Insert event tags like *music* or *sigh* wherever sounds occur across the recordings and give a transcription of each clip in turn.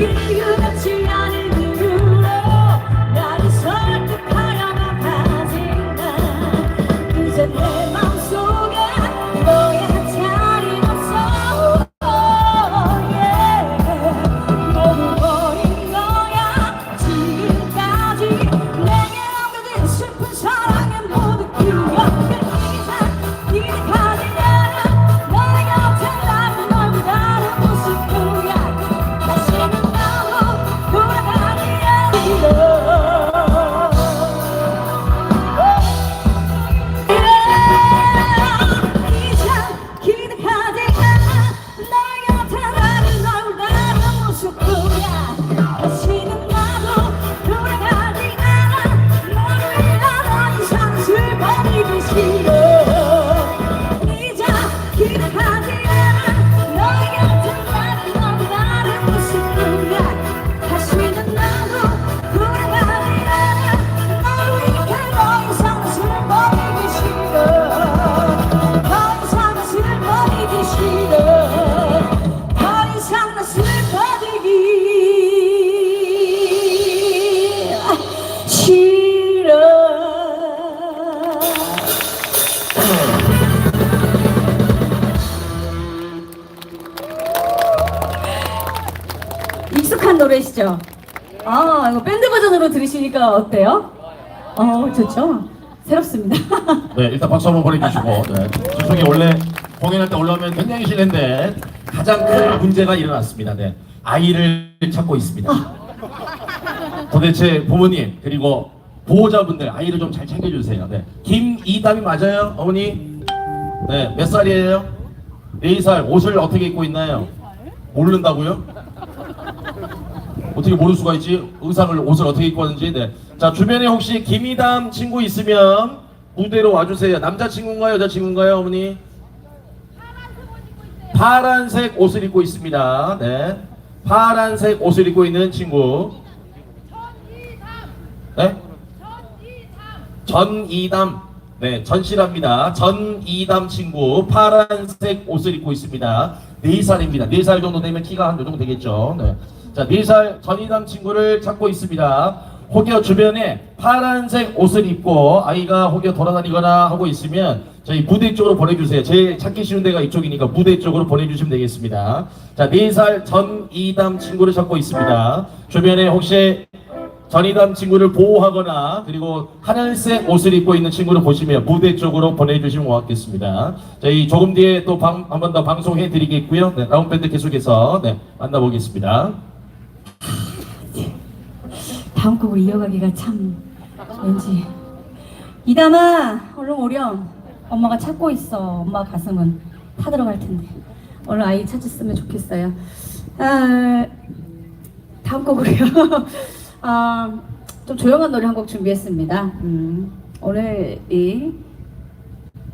you 노래시죠? 아, 이거 밴드 버전으로 들으시니까 어때요? 어, 좋죠? 새롭습니다. *laughs* 네, 일단 박수 한번 보내주시고. 네. 지성이 원래 공연할 때 올라오면 굉장히 실례인데 가장 큰 문제가 일어났습니다. 네. 아이를 찾고 있습니다. *laughs* 도대체 부모님 그리고 보호자분들 아이를 좀 잘 챙겨주세요. 네. 김이담이 맞아요, 어머니? 네, 몇 살이에요? 네 살. 옷을 어떻게 입고 있나요? 모른다고요? 어떻게 모를 수가 있지? 의상을 옷을 어떻게 입고 왔는지. 네. 자 주변에 혹시 김이담 친구 있으면 무대로 와주세요. 남자 친구인가요, 여자 친구인가요, 어머니? 파란색 옷을 입고 있습니다. 네. 파란색 옷을 입고 있는 친구. 네? 전이담. 네, 전실합니다. 전이담 친구 파란색 옷을 입고 있습니다. 4살입니다. 4살 정도 되면 키가 한 요 정도 되겠죠. 네. 자, 4살 전이담 친구를 찾고 있습니다. 혹여 주변에 파란색 옷을 입고 아이가 혹여 돌아다니거나 하고 있으면 저희 무대 쪽으로 보내주세요. 제일 찾기 쉬운 데가 이쪽이니까 무대 쪽으로 보내주시면 되겠습니다. 자, 4살 전이담 친구를 찾고 있습니다. 주변에 혹시 전이담 친구를 보호하거나 그리고 하늘색 옷을 입고 있는 친구를 보시면 무대 쪽으로 보내주시면 고맙겠습니다. 저희 조금 뒤에 또 한 번 더 방송해 드리겠고요. 네, 라운밴드 계속해서 네, 만나보겠습니다. 다음 곡을 이어가기가 참 왠지. 이담아 얼른 오렴. 엄마가 찾고 있어. 엄마 가슴은 타 들어갈 텐데. 얼른 아이 찾았으면 좋겠어요. 아, 다음 곡으로요. *laughs* 아, 좀 조용한 노래 한 곡 준비했습니다. 음, 오늘 이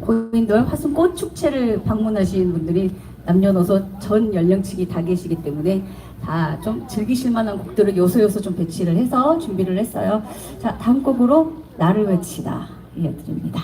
고인돌 화순 꽃 축제를 방문하신 분들이 남녀노소 전 연령층이 다 계시기 때문에 다 좀 즐기실 만한 곡들을 요소요소 좀 배치를 해서 준비를 했어요. 자, 다음 곡으로 나를 외치다 이어드립니다.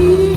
You.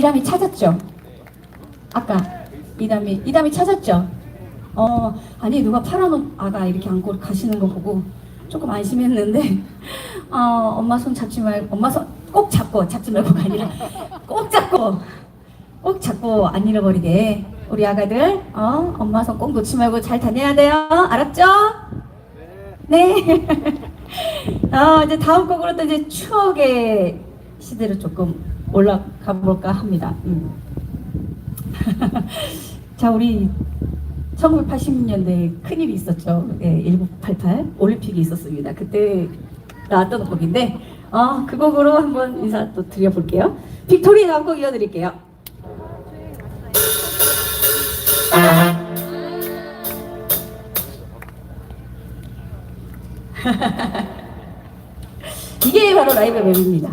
이담이 찾았죠? 아까 이담이 이담이 찾았죠? 어 아니 누가 옷 아가 이렇게 안고 가시는 거 보고 조금 안심했는데 *laughs* 어 엄마 손 잡지 말고 엄마 손 꼭 잡고 잡지 말고가 아니라 꼭 잡고 꼭 잡고 안 잃어버리게 우리 아가들 어 엄마 손 꼭 놓지 말고 잘 다녀야 돼요 알았죠? 네. *laughs* 어, 이제 다음 곡으로 또 이제 추억의 시대로 조금 올라가 볼까 합니다. 음. *laughs* 자, 우리 1980년대에 큰일이 있었죠. 예, 1988 올림픽이 있었습니다. 그때 나왔던 곡인데, 어, 그 곡으로 한번 인사 또 드려볼게요. 빅토리 다음 곡 이어드릴게요. *laughs* 이게 바로 라이브 맵입니다.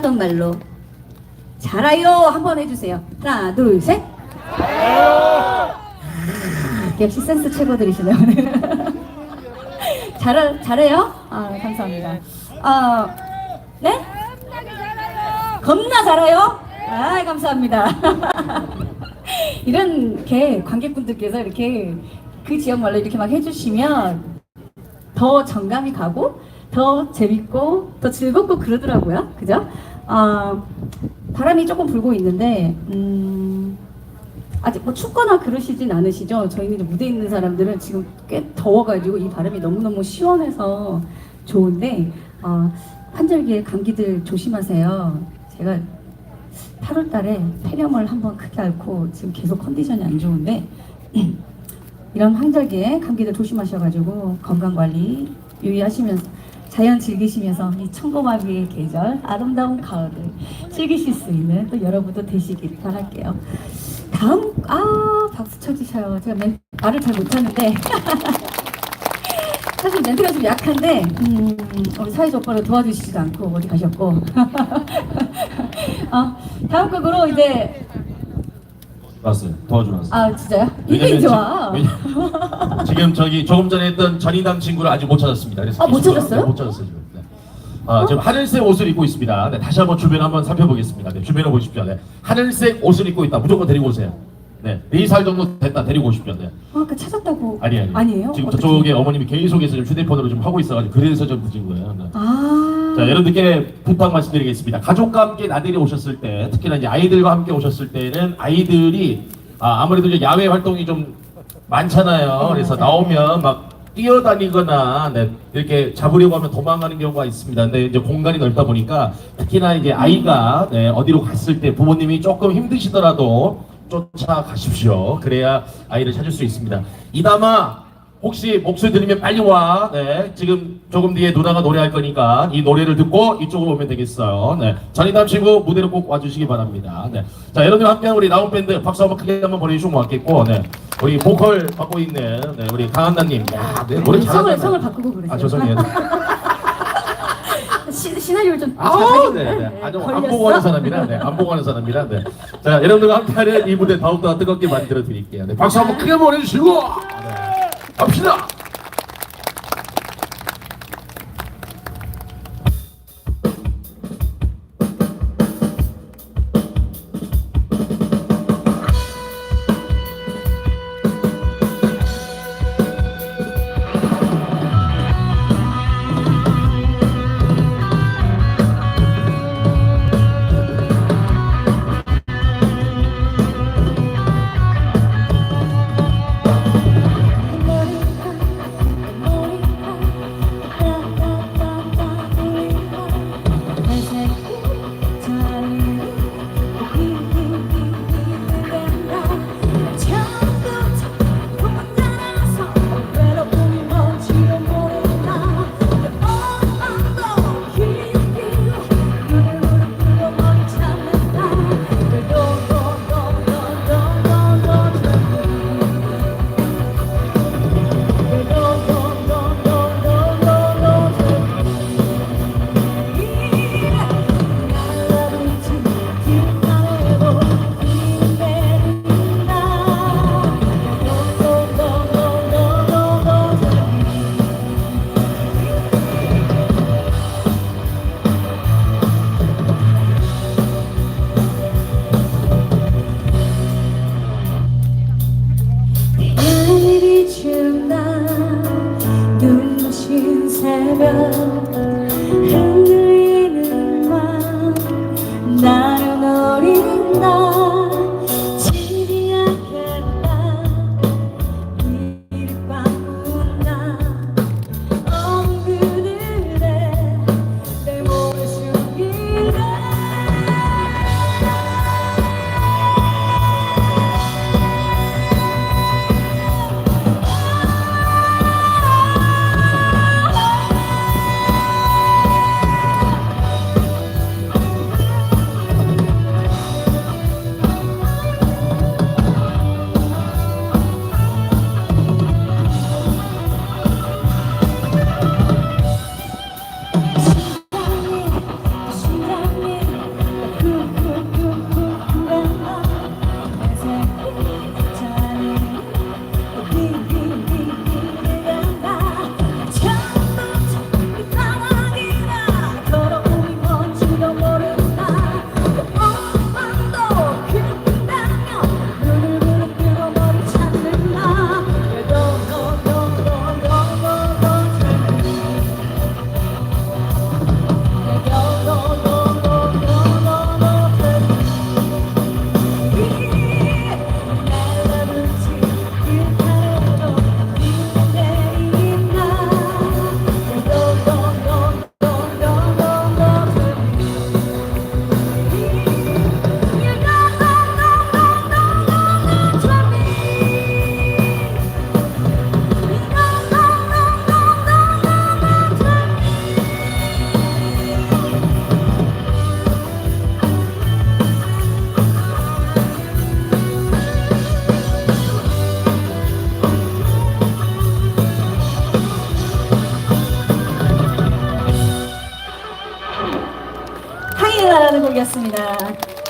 잘나던 말로 잘아요 한번 해주세요. 하나 둘 셋. 역시 센스 최고들이시네요. *laughs* 잘 잘해요? 아 감사합니다. 아 네? 겁나 잘해요? 아 감사합니다. *laughs* 이렇게 관객분들께서 이렇게 그 지역 말로 이렇게 막 해주시면 더 정감이 가고 더 재밌고 더 즐겁고 그러더라고요. 그죠? 아 바람이 조금 불고 있는데 음, 아직 뭐 춥거나 그러시진 않으시죠? 저희는 무대에 있는 사람들은 지금 꽤 더워가지고 이 바람이 너무너무 시원해서 좋은데 어, 환절기에 감기들 조심하세요. 제가 8월 달에 폐렴을 한번 크게 앓고 지금 계속 컨디션이 안 좋은데 *clears throat* 이런 환절기에 감기들 조심하셔가지고 건강 관리 유의하시면서 자연 즐기시면서 이 청고마비의 계절 아름다운 가을을 즐기실 수 있는 또 여러분도 되시길 바랄게요. 다음 아 박수 쳐주셔요. 제가 멘, 말을 잘 못하는데 *laughs* 사실 멘트가 좀 약한데 음, 우리 사회자 오빠를 도와주시지도 않고 어디 가셨고 *laughs* 어, 다음 곡으로 이제 왔어요. 도와주러 왔어요. 아 진짜요? 이게 좋아. 지- 왜냐- 지금 저기 조금 전에 했던 전이담 친구를 아직 못 찾았습니다. 그래서 아, 못 계속- 찾았어요? 네, 못 찾았어요 지금. 네. 아, 지금 하늘색 옷을 입고 있습니다. 네, 다시 한번 주변 한번 살펴보겠습니다. 네, 주변을 보십시오. 네, 하늘색 옷을 입고 있다. 무조건 데리고 오세요. 네, 네살 정도 됐다. 데리고 오십시오. 네. 아, 아까 찾았다고. 아니 아니. 아니에요? 지금 어떻게? 저쪽에 어머님이 계속해서 좀 휴대폰으로 좀 하고 있어가지고 그래서 좀 늦은 거예요. 네. 아. 자, 여러분들께 부탁 말씀드리겠습니다. 가족과 함께 나들이 오셨을 때, 특히나 이제 아이들과 함께 오셨을 때는 아이들이 아, 아무래도 이제 야외 활동이 좀 많잖아요. 네, 그래서. 나오면 막 뛰어다니거나 네, 이렇게 잡으려고 하면 도망가는 경우가 있습니다. 근데 이제 공간이 넓다 보니까 특히나 이제 아이가 네, 어디로 갔을 때 부모님이 조금 힘드시더라도 쫓아가십시오. 그래야 아이를 찾을 수 있습니다. 이담아 혹시 목소리 들리면 빨리 와. 네, 지금 조금 뒤에 누나가 노래할 거니까 이 노래를 듣고 이쪽으로 오면 되겠어요. 네, 전이담 친구 무대로 꼭 와주시기 바랍니다. 네, 자 여러분 함께한 우리 나온 밴드 박수 한번 크게 한번 보내주시면 고맙겠고, 네, 우리 보컬 맡고 있는 네, 우리 강한나님, 야, 네, 노래 잘한다. 성을 성을 바꾸고 그러세요. 아 죄송해요. *laughs* 시, 시나리오를 좀 아우, 잘하겠네. 네, 네. 네, 아주 안. 보고 하는 사람이라, 네, 안 보고 하는 사람이라, 네. 자, 여러분들과 함께하는 이 무대 더욱더 뜨겁게 만들어 드릴게요. 네, 박수 한번 크게 보내주시고, 네, 갑시다.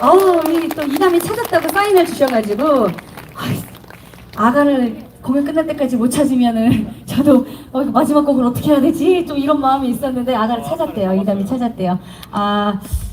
어우, 또 이담이 찾았다고 사인을 주셔가지고, 아가를 공연 끝날 때까지 못 찾으면은 *laughs* 저도 어, 마지막 곡을 어떻게 해야 되지? 좀 이런 마음이 있었는데 아가를 찾았대요. 이담이 찾았대요. 아,